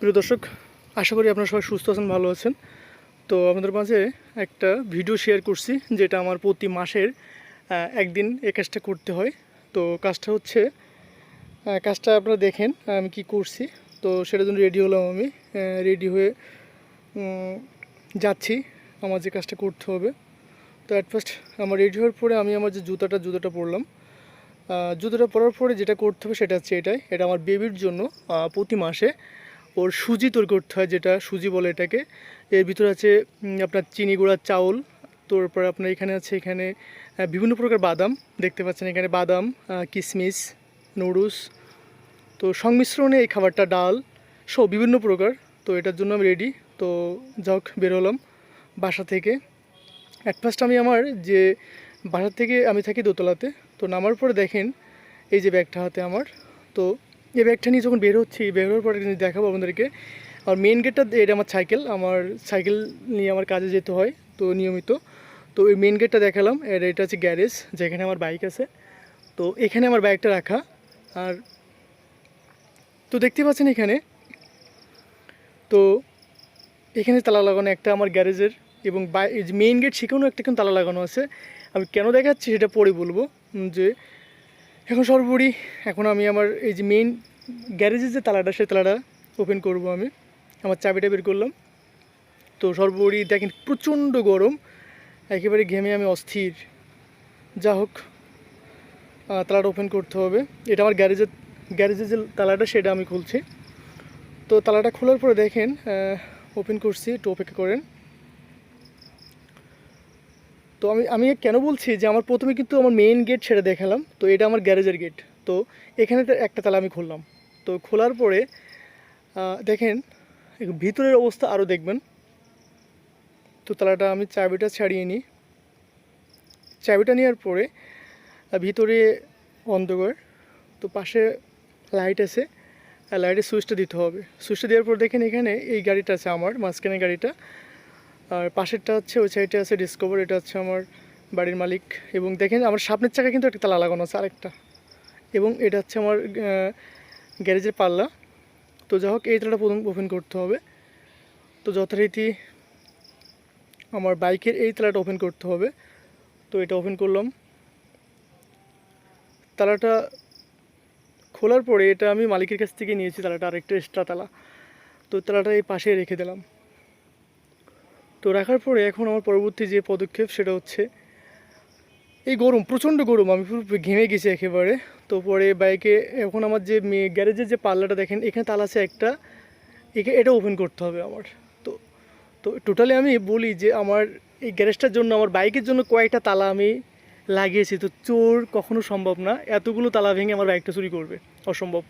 প্রিয় দর্শক, আশা করি আপনারা সবাই সুস্থ আছেন, ভালো আছেন। তো আপনাদের মাঝে একটা ভিডিও শেয়ার করছি, যেটা আমার প্রতি মাসের একদিন এ কাজটা করতে হয়। তো কাজটা হচ্ছে কাজটা আপনারা দেখেন, আমি কি করছি। তো সেটার জন্য রেডি হলাম আমি রেডি হয়ে যাচ্ছি আমার যে কাজটা করতে হবে। তো অ্যাট ফার্স্ট আমার রেডি হওয়ার পরে আমি আমার যে জুতাটা, জুতোটা পরলাম। জুতোটা পরার পরে যেটা করতে হবে সেটা হচ্ছে এটাই, এটা আমার বেবির জন্য প্রতি মাসে ওর সুজি তৈরি করতে হয়, যেটা সুজি বলে এটাকে। এর ভিতরে আছে আপনার চিনি গুঁড়ার চাউল, তারপর আপনার এখানে আছে, এখানে বিভিন্ন প্রকার বাদাম, দেখতে পাচ্ছেন এখানে বাদাম কিশমিশ নুডলস। তো সংমিশ্রণে এই খাবারটা ডাল সব বিভিন্ন প্রকার। তো এটার জন্য আমি রেডি তো যাক বের হলাম বাসা থেকে। অ্যাট ফার্স্ট আমি আমার যে বাসা থেকে আমি থাকি দোতলাতে, তো নামার পরে দেখেন এই যে ব্যাগটা হাতে আমার। তো এই ব্যাগটা নিয়ে যখন বের হচ্ছি বের হওয়ার পরে দেখাবো আপনাদেরকে। আর মেন গেটটা এটা আমার সাইকেল আমার সাইকেল নিয়ে আমার কাজে যেতে হয়, তো নিয়মিত। তো এই মেন গেটটা দেখালাম, আর এটা হচ্ছে গ্যারেজ যেখানে আমার বাইক আছে। তো এখানে আমার বাইকটা রাখা, আর তো দেখতে পাচ্ছেন এখানে, তো এখানে তালা লাগানো একটা আমার গ্যারেজের এবং মেইন গেট সেখানেও একটা কিন্তু তালা লাগানো আছে। আমি কেন দেখাচ্ছি সেটা পরে বলব যে এখন সর্বোপরি এখন আমি আমার এই যে মেইন গ্যারেজের যে তালাটা, সেই তালাটা ওপেন করব আমি। আমার চাবিটা বের করলাম। তো সর্বোপরি দেখেন প্রচণ্ড গরম। একেবারে ঘেমে আমি অস্থির। যা হোক তালাটা ওপেন করতে হবে। এটা আমার গ্যারেজের গ্যারেজের যে তালাটা, সেটা আমি খুলছি। তো তালাটা খোলার পরে দেখেন ওপেন করছি, একটু অপেক্ষা করেন। তো আমি আমি কেন বলছি যে আমার প্রথমে কিন্তু আমার মেইন গেট ছেড়ে দেখালাম, তো এটা আমার গ্যারেজের গেট তো এখানে একটা তালা আমি খুললাম, তো খোলার পরে দেখেন ভিতরের অবস্থা আরও দেখবেন, তো তালাটা আমি চাবিটা ছাড়িয়ে নিই, চাবিটা নেওয়ার পরে ভিতরে অন্ধকার, তো পাশে লাইট আছে লাইটের সুইচটা দিতে হবে সুইচটা দেওয়ার পর দেখেন এখানে এই গাড়িটা আছে আমার মাঝখানে গাড়িটা আর পাশেরটা হচ্ছে, ওই সাইডে আছে ডিসকভার এটা হচ্ছে আমার বাড়ির মালিক। এবং দেখেন, আমার সামনের চাকা কিন্তু একটা তালা লাগানো আছে আরেকটা। এবং এটা হচ্ছে আমার গ্যারেজের পাল্লা। তো যাই হোক, এই তালাটা প্রথম ওপেন করতে হবে। তো যথারীতি আমার বাইকের এই তালাটা ওপেন করতে হবে। তো এটা ওপেন করলাম। তালাটা খোলার পরে এটা আমি মালিকের কাছ থেকে নিয়েছি, তালাটা আরেকটা এক্সট্রা তালা। তো তালাটা এই পাশে রেখে দিলাম। তো রাখার পরে এখন আমার পরবর্তী যে পদক্ষেপ সেটা হচ্ছে, এই গরম, প্রচণ্ড গরম, আমি পুরো ঘেমে গেছি একেবারে। তো পরে বাইকে, এখন আমার যে গ্যারেজের যে পাল্লাটা দেখেন, এখানে তালা আছে একটা, একে, এটা ওপেন করতে হবে আমার। তো তো টোটালি আমি বলি যে আমার এই গ্যারেজটার জন্য, আমার বাইকের জন্য কয়েকটা তালা আমি লাগিয়েছি। তো চোর কখনো সম্ভব না, এতগুলো তালা ভেঙে আমার বাইকটা চুরি করবে, অসম্ভব।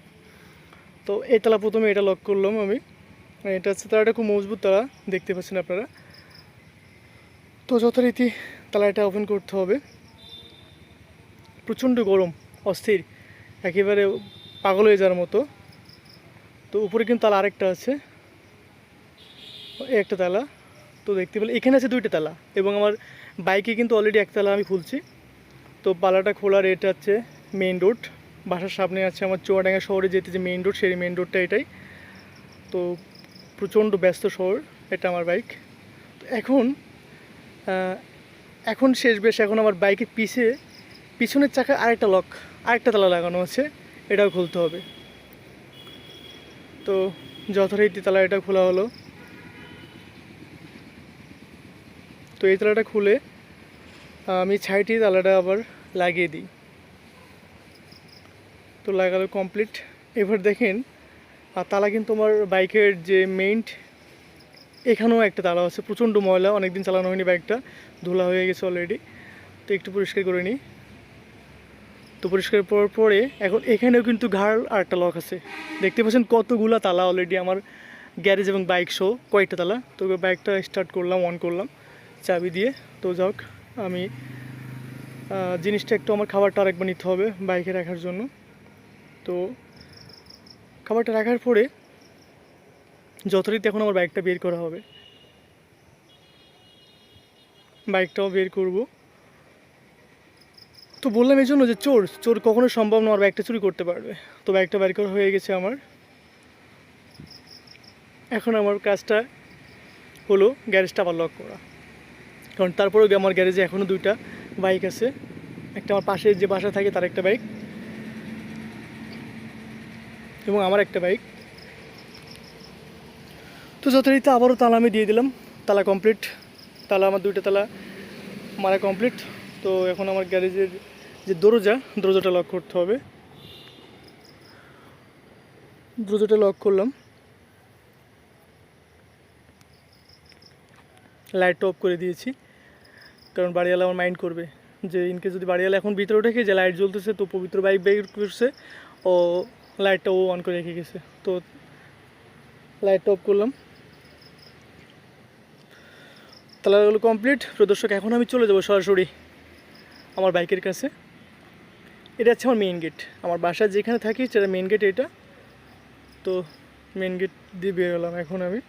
তো এই তালা প্রথমে এটা লক করলাম আমি। এটা হচ্ছে তালাটা খুব মজবুত তারা দেখতে পাচ্ছেন আপনারা। তো যথারীতি তালাটা ওপেন করতে হবে। প্রচণ্ড গরম, অস্থির, একেবারে পাগল হয়ে যাওয়ার মতো। তো উপরে কিন্তু তালা আরেকটা আছে। একটা তালা। তো দেখতে পেলে, এখানে আছে দুইটা তালা এবং আমার বাইকে কিন্তু অলরেডি এক তালা আমি খুলছি। তো পালাটা খোলার এটা হচ্ছে মেইন রোড বাসার সামনে আছে আমার চুয়াডাঙ্গা শহরে যেতে যে মেইন রোড সেই মেইন রোডটা এটাই। তো প্রচণ্ড ব্যস্ত শহর, এটা আমার বাইক এখন এখন শেষ বেশ, এখন আমার বাইকের পিছে, পিছনের চাকা আরেকটা লক আরেকটা তালা লাগানো আছে, এটাও খুলতে হবে। তো যথারীতি তালা এটা খোলা হলো। তো এই তালাটা খুলে আমি ছাইটি তালাটা আবার লাগিয়ে দিই। তো লাগালো কমপ্লিট এবার দেখেন তালা কিন্তু আমার বাইকের যে মেইন এখানেও একটা তালা আছে, প্রচণ্ড ময়লা, অনেকদিন চালানো হয়নি বাইকটা ধুলা হয়ে গেছে অলরেডি তো একটু পরিষ্কার করে নিই। তো পরিষ্কার করার পরে এখন এখানেও কিন্তু ঘাড় আর একটা লক আছে। দেখতে পাচ্ছেন কতগুলা তালা অলরেডি আমার গ্যারেজ এবং বাইক শো কয়েকটা তালা। তো বাইকটা স্টার্ট করলাম অন করলাম, চাবি দিয়ে। তো যাক, আমি জিনিসটা একটু আমার খাবারটা আরেকবার নিতে হবে বাইকে রাখার জন্য। তো খাবারটা রাখার পরে যথারীতি এখন আমার বাইকটা বের করা হবে। বাইকটাও বের করব। তো বললাম এই জন্য যে চোর চোর কখনো সম্ভব না আমার বাইকটা চুরি করতে পারবে। তো বাইকটা বের করা হয়ে গেছে আমার। এখন আমার কাজটা হলো গ্যারেজটা আবার লক করা। কারণ তারপরেও আমার গ্যারেজে এখনও দুইটা বাইক আছে। একটা আমার পাশে যে বাসা থাকে তার একটা বাইক এবং আমার একটা বাইক তো যথারীতি আবারও তালা আমি দিয়ে দিলাম। তালা কমপ্লিট তালা আমার দুইটা তালা মারা কমপ্লিট তো এখন আমার গ্যারেজের যে দরজা, দরজাটা লক করতে হবে। দরজাটা লক করলাম। লাইটটা অফ করে দিয়েছি। কারণ বাড়িওয়ালা আমার মাইন্ড করবে যে ইনকেস যদি বাড়িওয়ালা এখন ভিতরে ঢেকে যে লাইট জ্বলতেছে, তো পবিত্র বাইক বের করছে। ও লাইটটা ও অন করে রেখে গেছে। তো লাইটটা অফ করলাম। তালাগুলো কমপ্লিট প্রদর্শক, এখন আমি চলে যাব সরাসরি আমার বাইকের কাছে। এটা হচ্ছে আমার মেইন গেট আমার বাসা যেখানে থাকি, সেটা মেইন গেট এটা। তো মেইন গেট দিয়ে বের হলাম এখন আমি।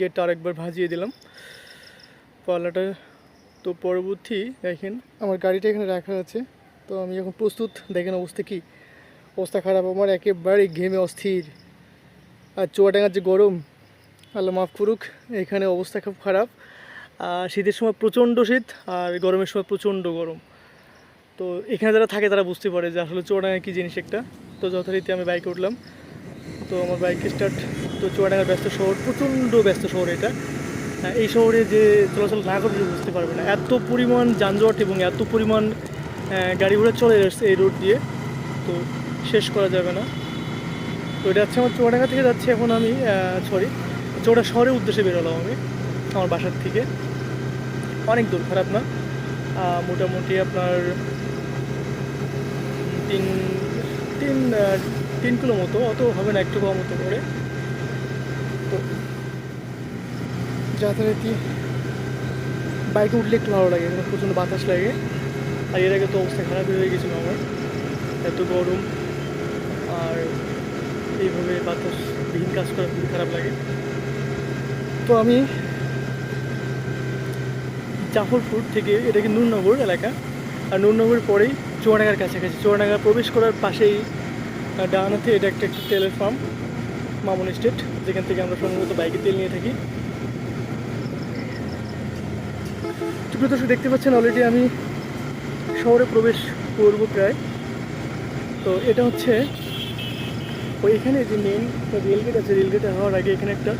গেটটা আরেকবার ভাজিয়ে দিলাম। পাল্লাটা তো পরবর্তী, দেখেন আমার গাড়িটা এখানে রাখা আছে। তো আমি এখন প্রস্তুত। দেখেন অবস্থা কি? অবস্থা খারাপ। আমার একেবারে ঘেমে অস্থির। আর চুয়াডাঙ্গার যে গরম আল্লাহ মাফ করুক এখানে অবস্থা খুব খারাপ। শীতের সময় প্রচণ্ড শীত আর গরমের সময় প্রচণ্ড গরম। তো এখানে যারা থাকে তারা বুঝতে পারে যে আসলে চুয়াডাঙ্গা কী জিনিস একটা। তো যথারীতি আমি বাইকে উঠলাম। তো আমার বাইক স্টার্ট তো চুয়াডাঙ্গার ব্যস্ত শহর প্রচণ্ড ব্যস্ত শহর এটা। হ্যাঁ, এই শহরে যে চলাচল না করলে বুঝতে পারবে না। এত পরিমাণ যানজট এবং এত পরিমাণ গাড়ি ঘোড়া চলে যাচ্ছে এই রোড দিয়ে। তো শেষ করা যাবে না। তো এটা হচ্ছে আমার চুয়াডাঙ্গা থেকে যাচ্ছি এখন আমি সরি চৌড়া শহরের উদ্দেশ্যে বেরোলাম আমি, আমার বাসার থেকে। অনেক দূর, খারাপ না। মোটামুটি আপনার তিন তিন তিন কিলো মতো, অত হবে না, একটু কম মতো করে তো যথারীতি বাইকে উঠলে একটু ভালো লাগে মানে প্রচণ্ড বাতাস লাগে। আর এর আগে তো অবস্থা খারাপ হয়ে গেছিল আমার, এত গরম। আর এইভাবে বাতাস বিহীন কাজ করা খুবই খারাপ লাগে। আমি জাফরপুর থেকে, এটা কি নূরনগর এলাকা? আর নূরনগর পরেই চুয়াডাঙ্গার কাছাকাছি। চুয়াডাঙ্গা প্রবেশ করার পাশেই ডানাতে এটা একটা একটা তেলের ফার্ম মামুন স্টেট যেখান থেকে আমরা সম্ভবত বাইকে তেল নিয়ে থাকি। তো দর্শক, দেখতে পাচ্ছেন অলরেডি আমি শহরে প্রবেশ করব প্রায়। তো এটা হচ্ছে ওই এখানে যে মেন রেলগেট আছে রেলগেটে হওয়ার আগে এখানে একটা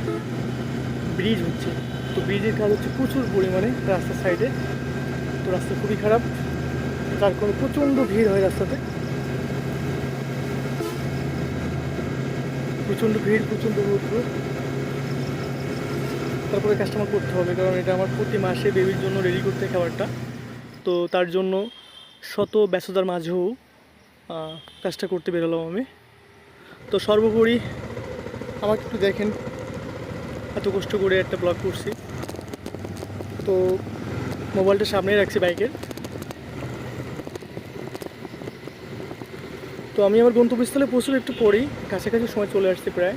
ব্রিজ হচ্ছে। তো ব্রিজের কাজ হচ্ছে প্রচুর পরিমাণে রাস্তার সাইডে তো রাস্তা খুবই খারাপ। তার কোনো প্রচণ্ড ভিড় হয় রাস্তাতে। প্রচণ্ড ভিড়, প্রচণ্ড রৌদ্র তারপরে কাস্টমার করতে হবে, কারণ এটা আমার প্রতি মাসে বেবির জন্য রেডি করতে খাবারটা। তো তার জন্য শত ব্যস্ততার মাঝেও কাজটা করতে বেরোলাম আমি। তো সর্বোপরি আমাকে একটু দেখেন। এত কষ্ট করে একটা ব্লগ করছি। তো মোবাইলটা সামনেই রাখছি বাইকের তো আমি আমার গন্তব্যস্থলে পৌঁছলে একটু পরেই কাছাকাছি সময় চলে আসছে প্রায়।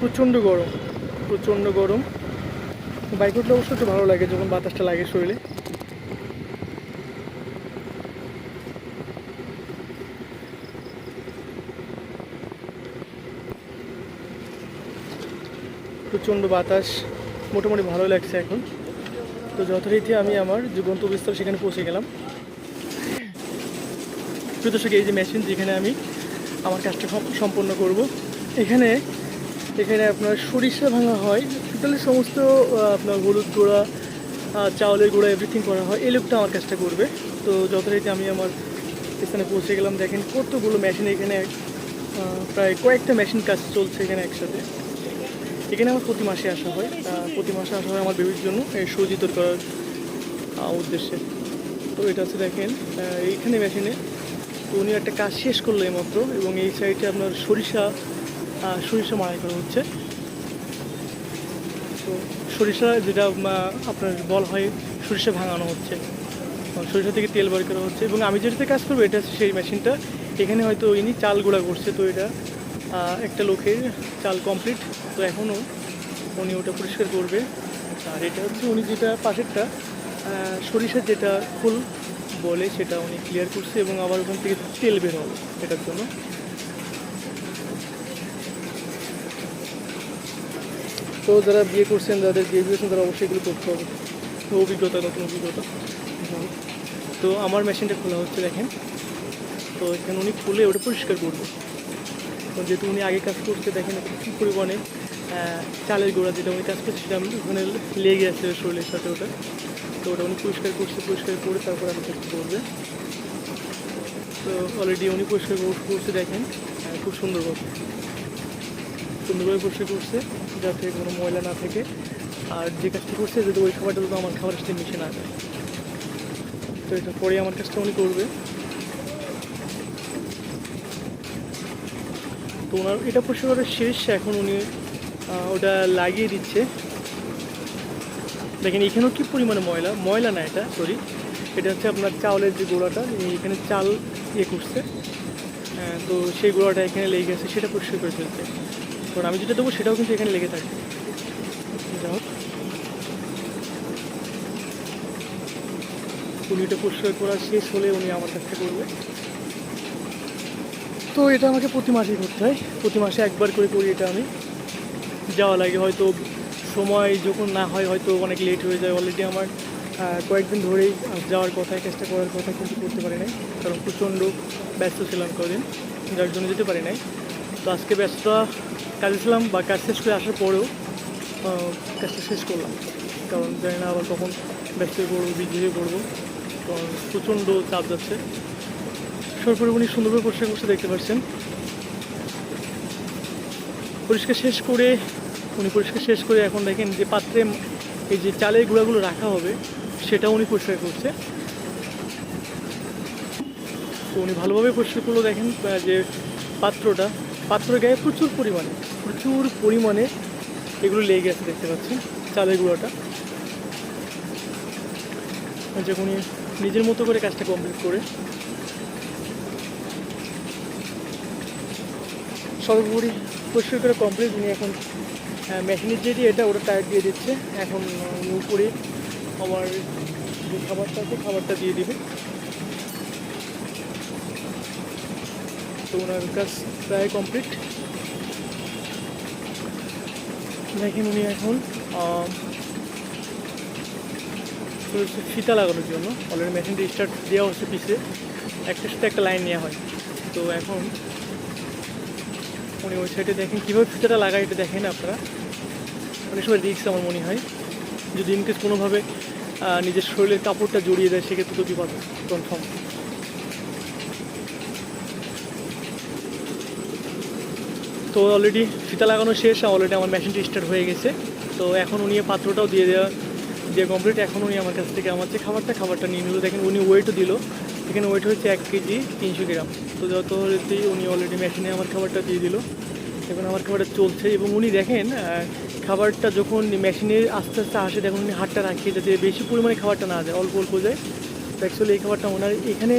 প্রচণ্ড গরম প্রচণ্ড গরম। বাইক উঠলে অবশ্য একটু ভালো লাগে যখন বাতাসটা লাগে শরীরে। প্রচণ্ড বাতাস, মোটামুটি ভালো লাগছে এখন। তো যথারীতি আমি আমার যে গন্তব্যস্থল সেখানে পৌঁছে গেলাম। দর্শক, এই যে মেশিন যেখানে আমি আমার কাজটা সম্পন্ন করব, এখানে এখানে আপনার সরিষা ভাঙা হয়। টোটালি সমস্ত আপনার হলুদ গুঁড়া চাউলের গুঁড়া এভরিথিং করা হয়। এই লোকটা আমার কাজটা করবে। তো যথারীতি আমি আমার এখানে পৌঁছে গেলাম। দেখেন কতগুলো মেশিন এখানে প্রায় কয়েকটা মেশিন কাজ চলছে এখানে একসাথে। এখানে আমার প্রতি মাসে আসা হয়। প্রতি মাসে আসা হয় আমার বেবির জন্য, এই সুজিত করার উদ্দেশ্যে। তো এটা হচ্ছে দেখেন এইখানে মেশিনে তো উনি একটা কাজ শেষ করল এইমাত্র এবং এই সাইডে আপনার সরিষা সরিষা মারাই করা হচ্ছে। তো সরিষা যেটা আপনার বল হয়, সরিষা ভাঙানো হচ্ছে। সরিষা থেকে তেল বার করা হচ্ছে এবং আমি যেটাতে কাজ করব, এটা সেই মেশিনটা। এখানে হয়তো ইনি চাল গুঁড়া করছে, তো এটা একটা লোকের চাল কমপ্লিট তো এখনও উনি ওটা পরিষ্কার করবে। আর এটা হচ্ছে উনি যেটা পাশেরটা সরিষার যেটা ফুল বলে সেটা উনি ক্লিয়ার করছে এবং আবার ওখান থেকে তেল বের হবে এটার জন্য। তো যারা বিয়ে করছেন, যাদের বিয়ে তারা অবশ্যই এগুলো করতে হবে। অভিজ্ঞতা, নতুন অভিজ্ঞতা। তো আমার মেশিনটা খোলা হচ্ছে, দেখেন। তো এখানে উনি খুলে ওটা পরিষ্কার করবে। যেহেতু উনি আগে কাজ করতে দেখেন কী পরিমাণে চালের গোড়া যেটা উনি কাজ করছে, সেটা ওখানে লেগে আছে শরীরের সাথে ওটা। তো ওটা উনি পরিষ্কার করছে, পরিষ্কার করে তারপর আমি কাজ করবে। তো অলরেডি উনি পরিষ্কার করছে, দেখেন খুব সুন্দরভাবে। সুন্দরভাবে পরিষ্কার করছে, যাতে কোনো ময়লা না থাকে। আর যে কাজটা করছে, যাতে ওই খাবারটা তো আমার খাবারের সাথে মিশে না যায়। তো এটা পরে আমার কাজটা উনি করবে। ওনার এটা পরিষ্কার করা শেষ এখন উনি ওটা লাগিয়ে দিচ্ছে। দেখেন এখানেও কি পরিমাণে ময়লা? ময়লা না এটা সরি এটা হচ্ছে আপনার চাউলের যে গোড়াটা এখানে চাল ইয়ে করছে। হ্যাঁ, তো সেই গোড়াটা এখানে লেগে গেছে সেটা পরিষ্কার করে ফেলতে কারণ আমি যেটা দেবো সেটাও কিন্তু এখানে লেগে থাকে যাই হোক। উনি এটা পরিষ্কার করা শেষ হলে উনি আমার কাছে করবে। তো এটা আমাকে প্রতি মাসেই করতে হয়। প্রতি মাসে একবার করে করি এটা আমি। যাওয়া লাগে হয়তো সময় যখন না হয় হয়তো অনেক লেট হয়ে যায় অলরেডি আমার। কয়েকদিন ধরেই যাওয়ার কথা কাজটা করার কথা কিন্তু করতে পারি নাই। কারণ প্রচণ্ড ব্যস্ত ছিলাম কদিন, যার জন্য যেতে পারি নাই। তো আজকে ব্যস্ততা কাজে ছিলাম বা কাজ শেষ করে আসার পরেও কাজটা শেষ করলাম। কারণ জানি না আবার কখন ব্যস্ত হয়ে পড়ব বিজি হয়ে পড়ব। কারণ প্রচণ্ড চাপ যাচ্ছে। সরকারি উনি সুন্দরভাবে পরিষ্কার করতে দেখতে পাচ্ছেন। পরিষ্কার শেষ করে, উনি পরিষ্কার শেষ করে এখন দেখেন যে পাত্রে এই যে চালের গুঁড়াগুলো রাখা হবে সেটা উনি পরিষ্কার করছে। তো উনি ভালোভাবে পরিষ্কার করল, দেখেন যে পাত্রটা। পাত্রের গায়ে প্রচুর পরিমাণে প্রচুর পরিমাণে এগুলো লেগে আছে, দেখতে পাচ্ছেন, চালের গুঁড়াটা। যে উনি নিজের মতো করে কাজটা কমপ্লিট করে সর্বোপরি পরিষ্কার করে কমপ্লিট উনি এখন মেশিনের যেটি এটা, ওটা টায়ার দিয়ে দিচ্ছে। এখন উনি উপরে আমার যে খাবারটা আছে, খাবারটা দিয়ে দিবে। তো ওনার কাজ প্রায় কমপ্লিট দেখেন উনি এখন ফিতা লাগানোর জন্য। অলরেডি মেশিনটা স্টার্ট দেওয়া হচ্ছে পিছে। একটার সাথে একটা লাইন নেওয়া হয়। তো এখন উনি ওই সাইডে দেখেন, কীভাবে ফিতাটা লাগায় এটা দেখেন আপনারা। অনেক সময় রিক্স আমার মনে হয়, যদি ইনকেস কোনোভাবে নিজের শরীরের কাপড়টা জড়িয়ে দেয়, সেক্ষেত্রে তো বিপদ কনফার্ম তো অলরেডি ফিতা লাগানো শেষ অলরেডি আমার মেশিনটি স্টার্ট হয়ে গেছে। তো এখন উনি পাত্রটাও দিয়ে দেওয়া, দিয়ে কমপ্লিট এখন উনি আমার কাছ থেকে আমার যে খাবারটা খাবারটা নিয়ে নিল, দেখেন উনি ওয়েটও দিল। এখানে ওয়েট হচ্ছে এক কেজি তিনশো গ্রাম। তো যত হতেই উনি অলরেডি মেশিনে আমার খাবারটা দিয়ে দিল, এখন আমার খাবারটা চলছে এবং উনি দেখেন খাবারটা যখন মেশিনে আস্তে আস্তে আসে, দেখুন উনি হাতটা রাখিয়ে যাতে বেশি পরিমাণে খাবারটা না যায়, অল্প অল্প যায়। তো অ্যাকচুয়ালি এই খাবারটা ওনার এখানে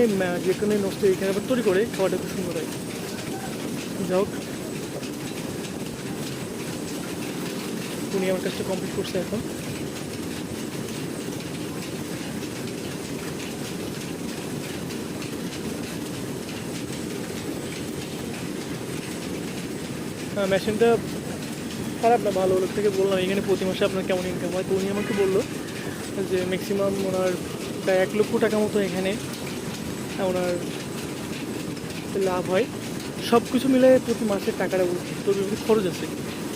যেখানে নষ্ট এই আবার তৈরি করে, খাবারটা খুব সুন্দর হয়। যাই হোক। উনি আমার কাজটা কমপ্লিট করছে এখন। মেশিনটা খারাপ না ভালো। লোক থেকে বললাম এখানে প্রতি মাসে আপনার কেমন ইনকাম হয়? তো উনি আমাকে বলল যে ম্যাক্সিমাম ওনার প্রায় এক লক্ষ টাকা মতো এখানে ওনার লাভ হয়। সব কিছু মিলে প্রতি মাসের টাকাটা তো বিভিন্ন খরচ আছে।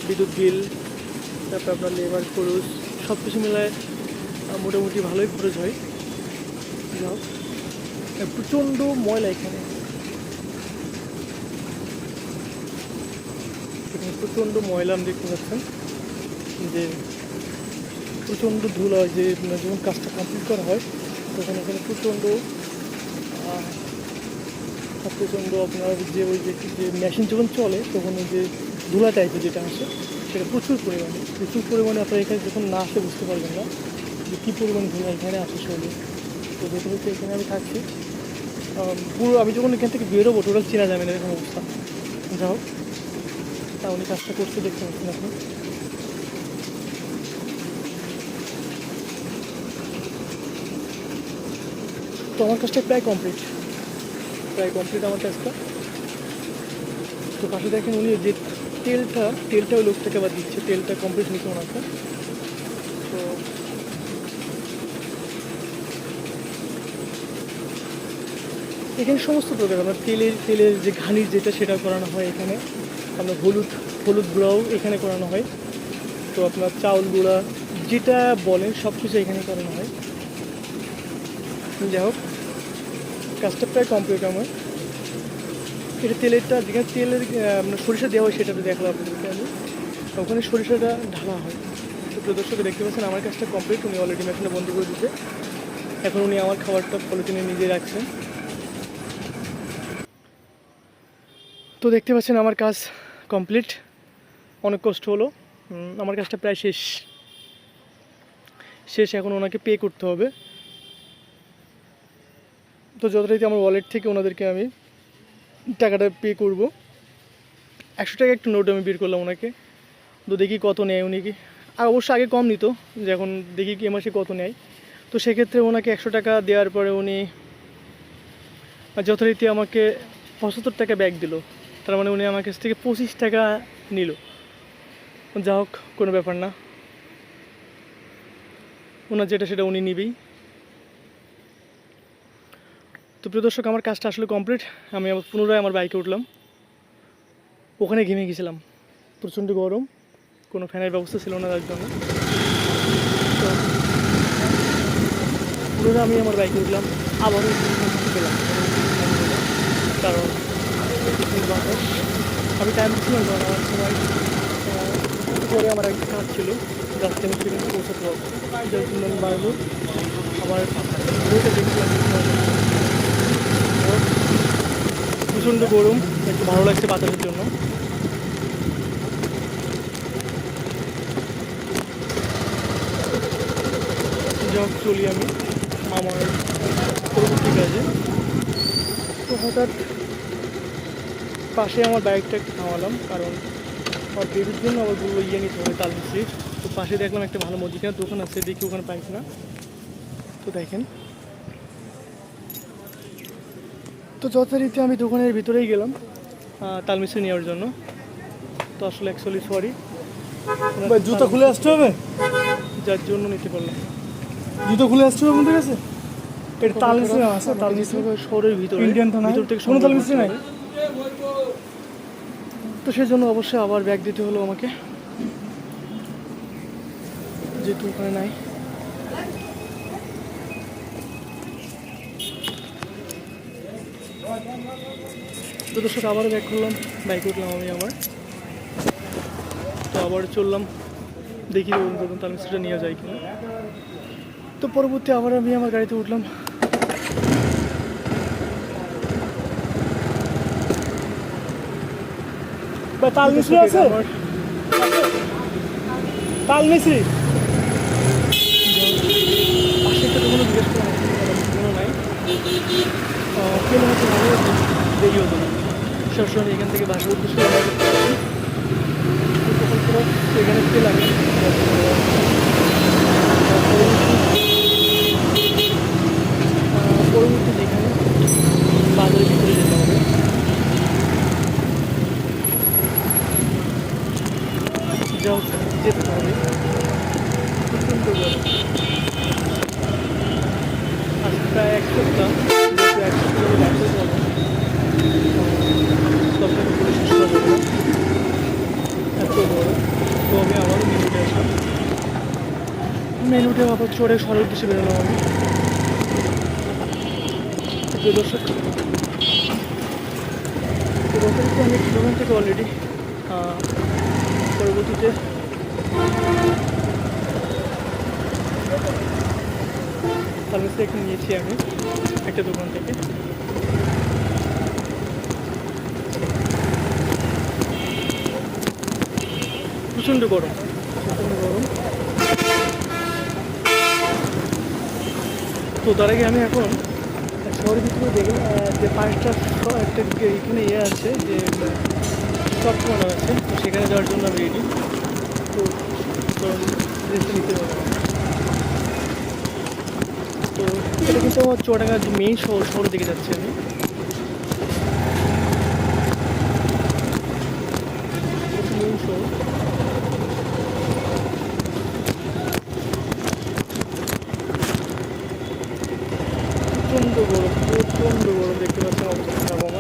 বিদ্যুৎ বিল তারপর আপনার লেবার খরচ সব কিছু আহ, মোটামুটি ভালোই খরচ হয়। প্রচণ্ড ময়লা এখানে এখানে প্রচণ্ড ময়লা আমি দেখতে পাচ্ছেন, যে প্রচণ্ড ধুলো হয়, যে মানে যখন কাজটা কমপ্লিট করা হয়, তখন এখানে প্রচণ্ড প্রচণ্ড আপনার যে ওই যে যে মেশিন যখন চলে, তখন ওই যে ধুলা টাইপের যেটা আসে সেটা প্রচুর পরিমাণে প্রচুর পরিমাণে আপনার এখানে যখন না আসে বুঝতে পারবেন না, যে কী পরিমাণ ধুলা এখানে আসে শরীরে। তো যেটা হচ্ছে এখানে আমি থাকছি পুরো আমি যখন এখান থেকে বেরোবো টোটাল চেনা যাবে না এরকম অবস্থা। যা হোক। তা উনি কাজটা করতে দেখতে পাচ্ছেন আপনি। তো আমার কাজটা প্রায় কমপ্লিট প্রায় কমপ্লিট আমার কাজটা। তো পাশে দেখেন উনি যে তেলটা তেলটা ওই লোকটাকে আবার দিচ্ছে, তেলটা কমপ্লিট নিচ্ছে ওনারটা তো এখানে সমস্ত প্রকার আপনার তেলের তেলের যে ঘানির যেটা সেটা করানো হয় এখানে। আপনার হলুদ হলুদ গুঁড়াও এখানে করানো হয়। তো আপনার চাউল গুঁড়া, যেটা বলেন সব কিছু এখানে করানো হয়। যাই হোক, কাজটা প্রায় কমপ্লিট আমার। এটা তেলেরটা, যেখানে তেলের সরিষা দেওয়া হয় সেটা দেখলাম আপনাদেরকে আমি। ওখানে সরিষাটা ঢালা হয়। তো প্রদর্শক দেখতে পাচ্ছেন, আমার কাজটা কমপ্লিট উনি অলরেডি মেশিনটা বন্ধ করে দিতে এখন উনি আমার খাবারটা পলিথিনে নিজে রাখছেন। তো দেখতে পাচ্ছেন, আমার কাজ কমপ্লিট অনেক কষ্ট হলো। আমার কাজটা প্রায় শেষ। শেষ এখন ওনাকে পে করতে হবে। তো যথারীতি আমার ওয়ালেট থেকে ওনাদেরকে আমি টাকাটা পে করব। একশো টাকা একটু নোট আমি বের করলাম ওনাকে। তো দেখি কত নেয় উনি কি। আর অবশ্য আগে কম নিত, যে এখন দেখি কি মাসে কত নেয়। তো সেক্ষেত্রে ওনাকে একশো টাকা দেওয়ার পরে উনি যথারীতি আমাকে পঁচাত্তর টাকা ব্যাগ দিল। তার মানে উনি আমার কাছ থেকে পঁচিশ টাকা নিল। যা হোক, কোনো ব্যাপার না। ওনার যেটা সেটা উনি নিবেই। তো প্রিয় দর্শক, আমার কাজটা আসলে কমপ্লিট আমি আবার পুনরায় আমার বাইকে উঠলাম। ওখানে ঘেমে গেছিলাম। প্রচণ্ড গরম। কোনো ফ্যানের ব্যবস্থা ছিল না তার জন্য। পুনরায় আমি আমার বাইকে উঠলাম। আবারও কারণ কিছুদিন আমি টাইম ছিলাম কারণ আমার সময় পরে আমার একটা কাজ ছিল রাস্তায় আমি সেখানে পৌঁছাতে পারব যার জন্য আমি বাড়বো আমার প্রচণ্ড গরম, একটু ভালো লাগছে বাতাসের জন্য। যাক, চলি আমি আমার পরবর্তী কাজে। তো হঠাৎ পাশে আমার বাইকটা একটু থামালাম কারণ আমার বেবির জন্য আবার বলল ইয়ে নিতে হবে তাল মিস্ত্রি তো পাশে দেখলাম একটা ভালো মুদিখানার দোকান আছে দেখি ওখানে পাইছি না তো দেখেন। তো যথারীতি আমি দোকানের ভিতরেই গেলাম তাল মিস্ত্রি নেওয়ার জন্য। তো আসলে অ্যাকচুয়ালি সরি জুতো খুলে আসতে হবে? যার জন্য নিতে পারলাম। জুতো খুলে আসতে হবে আমাদের কাছে? এটা তাল মিস্ত্রি আছে তাল মিস্ত্রি শহরের ভিতরে ইন্ডিয়ান থানা ভিতর থেকে কোনো তাল মিস্ত্রি করতে নাই? তো সেজন্য অবশ্যই আবার ব্যাগ দিতে হলো আমাকে। যেহেতু ওখানে নাই। তো দর্শক, আবারও ব্যাগ করলাম বাইক উঠলাম আমি আবার। তো আবার চললাম, দেখি ওরকম মিস্ত্রিটা নিয়ে যায় কিনা। তো পরবর্তী আবার আমি আমার গাড়িতে উঠলাম ভাই তাল মিস্ত্রি আছে আমার তাল মিস্ত্রি পাশে একটা দোকানে জিজ্ঞেস করলাম কোনো নাই আহ, পেলে হয়তো ভালো। হতো, দেরি হতো না। সবসময় এখান থেকে বাসার উদ্দেশ্যে রওনা করতে পারছি। তো তখন পুরো এখানে পেলাম পরবর্তী যেখানে বাজারের ভিতরে যেতে হবে যাও যেতে হবে প্রচণ্ড গরম আজ প্রায় এক সপ্তাহ যেহেতু এক সপ্তাহ আমি বাড়িতে যাব সবটাকে বলে শেষ করা যাবে না এত বড় তো আমি আবারও মেনুটে আসলাম মেনুটে আবার চড়ে সরল উদ্দেশ্যে বেরোলাম আমি প্রিয় দর্শক তো আমি দোকান থেকে অলরেডি পরবর্তীতে সার্ভিস একটা নিয়েছি আমি, একটা দোকান থেকে। প্রচণ্ড গরম প্রচণ্ড গরম। তো তার আগে আমি এখন শহরের ভিতরে দেখলাম যে পাঁচটা একটা এখানে ইয়ে আছে যে স্টক করা আছে, তো সেখানে যাওয়ার জন্য আমি রেডি তো ড্রেসটা নিতে পারব তো এটা কিন্তু আমার চুয়াডাঙ্গা মেইন শহর, শহরের দিকে যাচ্ছি আমি মেইন শহর প্রচণ্ড গরম প্রচণ্ড গরম দেখতে পাচ্ছেন অবস্থা আমার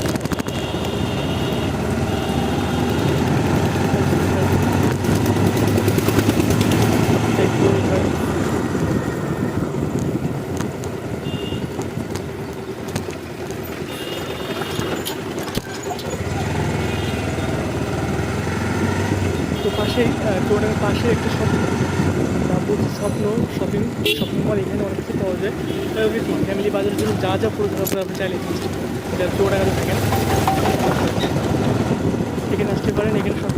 তো পাশেই টোনের পাশে একটা স্বপ্ন নাম স্বপ্ন শপিং শপিং মল এখানে অনেক কিছু পাওয়া যায়। বাজারের জন্য যা যা প্রয়োজন হবে আপনি চাইলে এটা চৌরাগাতে থাকেন এখানে আসতে পারেন, এখানে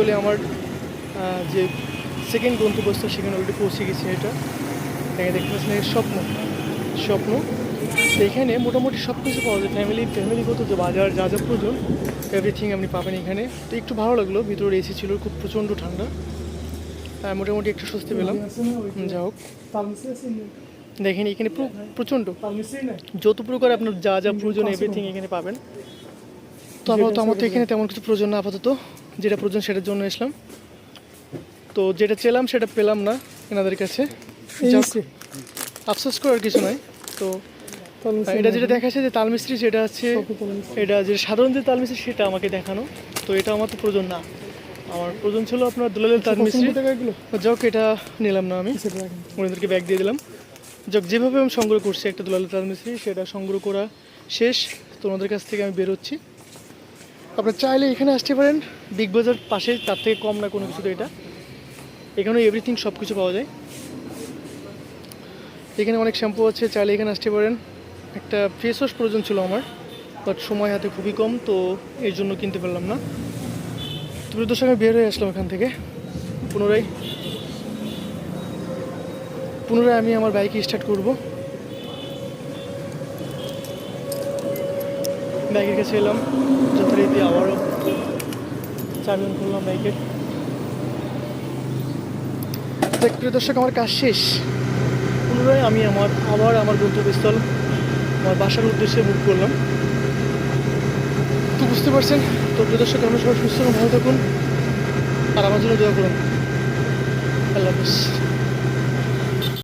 অ্যাকচুয়ালি আমার যে সেকেন্ড গন্তব্যস্থল সেখানে অলরেডি পৌঁছে গেছে এটা। এখানে দেখতে পাচ্ছেন স্বপ্ন স্বপ্ন। এখানে মোটামুটি সব কিছু পাওয়া যায়। ফ্যামিলি ফ্যামিলিগত যে বাজার যা যা প্রয়োজন এভরিথিং আপনি পাবেন এখানে। তো একটু ভালো লাগল ভিতরে এসি ছিল খুব প্রচণ্ড ঠান্ডা। আহ, মোটামুটি একটু স্বস্তি পেলাম। যা হোক। দেখেন এখানে প্রচণ্ড। যত প্রকার আপনার যা যা প্রয়োজন এভরিথিং এখানে পাবেন। তো আপাতত আমার তো এখানে তেমন কিছু প্রয়োজন না আপাতত। যেটা প্রয়োজন সেটার জন্য এসলাম। তো যেটা চেলাম সেটা পেলাম না এনাদের কাছে। আফসোস করার কিছু নাই। তো এটা যেটা দেখাচ্ছে যে তালমিস্ত্রি যেটা আছে এটা যে সাধারণ যে তালমিস্ত্রি সেটা আমাকে দেখানো। তো এটা আমার তো প্রয়োজন না। আমার প্রয়োজন ছিল আপনার দুলালের তালমিস্ত্রি যাক এটা নিলাম না আমি। ওনাদেরকে ব্যাগ দিয়ে দিলাম। যাক যেভাবে আমি সংগ্রহ করছি একটা দুলাল তালমিস্ত্রি সেটা সংগ্রহ করা শেষ। তো ওনাদের কাছ থেকে আমি বেরোচ্ছি। আপনার চাইলে এখানে আসতে পারেন। বিগ বাজার পাশে, তার থেকে কম না, কোনো কিছু তো এটা। এখানে এভরিথিং সব কিছু পাওয়া যায়। এখানে অনেক শ্যাম্পু আছে, চাইলে এখানে আসতে পারেন। একটা ফেস ওয়াশ প্রয়োজন ছিল আমার বাট সময় হাতে খুবই কম, তো এই জন্য কিনতে পারলাম না। তো দর্শক, আমি বের হয়ে আসলাম এখান থেকে। পুনরায় পুনরায় আমি আমার বাইকে স্টার্ট করব। বাইকের কাছে এলাম যথারীতি আবারও চাবিন করলাম বাইকের প্রিয় দর্শক, আমার কাজ শেষ। পুনরায় আমি আমার, আবার আমার গন্তব্যস্থল, আমার বাসার উদ্দেশ্যে বুক করলাম। তো বুঝতে পারছেন, তো প্রিয় দর্শক আমরা সবাই সুস্থ এবং ভালো থাকুন, আর আমার জন্য দোয়া করুন। আল্লাহ হাফিজ।